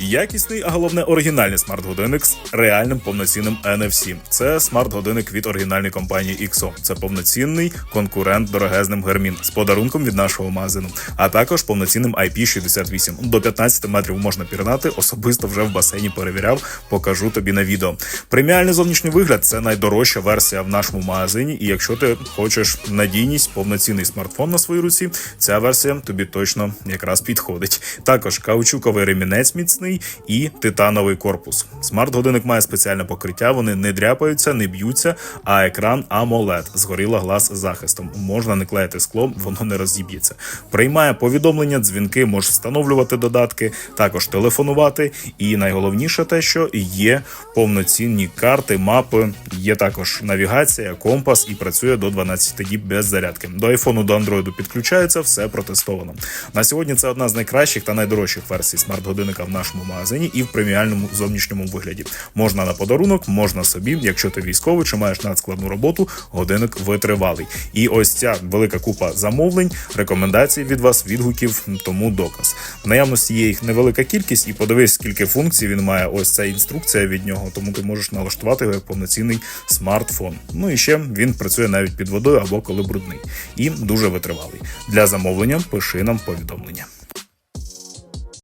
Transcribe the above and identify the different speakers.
Speaker 1: Якісний, а головне оригінальний смарт-годинник з реальним повноцінним NFC. Це смарт-годинник від оригінальної компанії XO. Це повноцінний конкурент дорогезним Гармін з подарунком від нашого магазину, а також повноцінним IP68. До 15 метрів можна пірнати. Особисто вже в басейні перевіряв, покажу тобі на відео. Преміальний зовнішній вигляд це найдорожча версія в нашому магазині. І якщо ти хочеш надійність, повноцінний смартфон на своїй руці, ця версія тобі точно якраз підходить. Також каучуковий ремінець міцний і титановий корпус. Смарт-годинник має спеціальне покриття, вони не дряпаються, не б'ються, а екран AMOLED з горіла глаз захистом. Можна не клеїти скло, воно не розіб'ється. Приймає повідомлення, дзвінки, можеш встановлювати додатки, також телефонувати. І найголовніше те, що є повноцінні карти, мапи, є також навігація, компас і працює до 12 діб без зарядки. До айфону до андроїду підключається, все протестовано. На сьогодні це одна з найкращих та найдорожчих версій смарт-годинника в нашому магазині і в преміальному зовнішньому вигляді. Можна на подарунок, можна собі, якщо ти військовий чи маєш надскладну роботу, годинник витривалий. І ось ця велика купа замовлень, рекомендацій від вас, відгуків, тому доказ. В наявності є їх невелика кількість, і подивись, скільки функцій він має. Ось ця інструкція від нього, тому ти можеш налаштувати його як повноцінний смартфон. Ну і ще він працює навіть під водою або коли брудний, і дуже витривалий. Для замовлення пиши нам повідомлення.